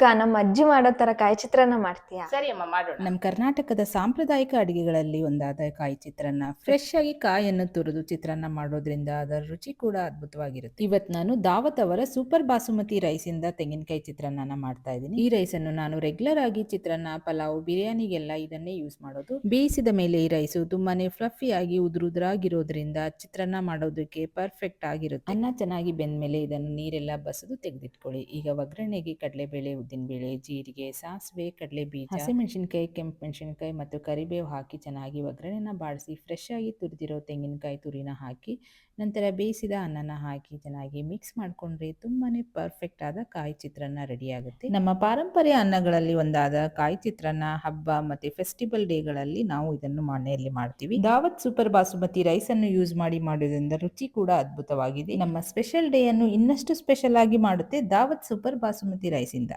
ಅಕ್ಕ ನಮ್ಮ ಅಜ್ಜಿ ಮಾಡೋ ತರ ಕಾಯಿ ಚಿತ್ರಾನ್ನ ಮಾಡ್ತೀಯಾ? ಸರಿ ಅಮ್ಮ ಮಾಡೋಣ. ನಮ್ಮ ಕರ್ನಾಟಕದ ಸಾಂಪ್ರದಾಯಿಕ ಅಡಿಗೆಗಳಲ್ಲಿ ಒಂದಾದ ಕಾಯಿ ಚಿತ್ರಾನ್ನ ಫ್ರೆಶ್ ಆಗಿ ಕಾಯನ್ನು ತುರಿದು ಚಿತ್ರಾನ್ನ ಮಾಡೋದ್ರಿಂದ ಅದರ ರುಚಿ ಕೂಡ ಅದ್ಭುತವಾಗಿರುತ್ತೆ. ಇವತ್ತು ನಾನು ದಾವತ್ ಅವರ ಸೂಪರ್ ಬಾಸುಮತಿ ರೈಸ್ ಇಂದ ತೆಂಗಿನಕಾಯಿ ಚಿತ್ರಾನ್ನ ಮಾಡ್ತಾ ಇದ್ದೀನಿ. ಈ ರೈಸ್ ಅನ್ನು ನಾನು ರೆಗ್ಯುಲರ್ ಆಗಿ ಚಿತ್ರಾನ್ನ ಪಲಾವ್ ಬಿರಿಯಾನಿಗೆಲ್ಲ ಇದನ್ನೇ ಯೂಸ್ ಮಾಡೋದು. ಬೇಯಿಸಿದ ಮೇಲೆ ಈ ರೈಸು ತುಂಬಾನೇ ಫ್ಲಫಿ ಆಗಿ ಉದುರುದ್ರಾಗಿರೋದ್ರಿಂದ ಚಿತ್ರಾನ್ನ ಮಾಡೋದಕ್ಕೆ ಪರ್ಫೆಕ್ಟ್ ಆಗಿರುತ್ತೆ. ಅನ್ನ ಚೆನ್ನಾಗಿ ಬೆಂದ್ಮೇಲೆ ಇದನ್ನು ನೀರೆಲ್ಲ ಬಸದು ತೆಗೆದಿಟ್ಕೊಳ್ಳಿ. ಈಗ ಒಗ್ಗರಣೆಗೆ ಕಡಲೆಬೇಳೆ ಉದ್ದಿನಬೇಳೆ ಜೀರಿಗೆ, ಸಾಸಿವೆ ಕಡಲೆ ಬೀಜ ಹಸಿಮೆಣಸಿನಕಾಯಿ ಕೆಂಪು ಮೆಣಸಿನಕಾಯಿ ಮತ್ತು ಕರಿಬೇವು ಹಾಕಿ ಚೆನ್ನಾಗಿ ಒಗ್ಗರಣೆನ ಬಾಡಿಸಿ ಫ್ರೆಶ್ ಆಗಿ ತುರಿದಿರೋ ತೆಂಗಿನಕಾಯಿ ತುರಿನ ಹಾಕಿ, ನಂತರ ಬೇಯಿಸಿದ ಅನ್ನನ ಹಾಕಿ ಚೆನ್ನಾಗಿ ಮಿಕ್ಸ್ ಮಾಡಿಕೊಂಡ್ರೆ ತುಂಬಾನೇ ಪರ್ಫೆಕ್ಟ್ ಆದ ಕಾಯಿ ಚಿತ್ರಾನ್ನ ರೆಡಿ ಆಗುತ್ತೆ ನಮ್ಮ ಪಾರಂಪರ್ಯ ಅನ್ನಗಳಲ್ಲಿ ಒಂದಾದ ಕಾಯಿ ಚಿತ್ರಾನ್ನ, ಹಬ್ಬ ಮತ್ತೆ ಫೆಸ್ಟಿವಲ್ ಡೇಗಳಲ್ಲಿ ನಾವು ಇದನ್ನು ಮನೆಯಲ್ಲಿ ಮಾಡ್ತೀವಿ. ದಾವತ್ ಸೂಪರ್ ಬಾಸುಮತಿ ರೈಸ್ ಅನ್ನು ಯೂಸ್ ಮಾಡಿ ಮಾಡೋದ್ರಿಂದ ರುಚಿ ಕೂಡ ಅದ್ಭುತವಾಗಿದೆ. ನಮ್ಮ ಸ್ಪೆಷಲ್ ಡೇ ಅನ್ನು ಇನ್ನಷ್ಟು ಸ್ಪೆಷಲ್ ಆಗಿ ಮಾಡುತ್ತೆ ದಾವತ್ ಸೂಪರ್ ಬಾಸುಮತಿ ರೈಸ್ ಇಂದ.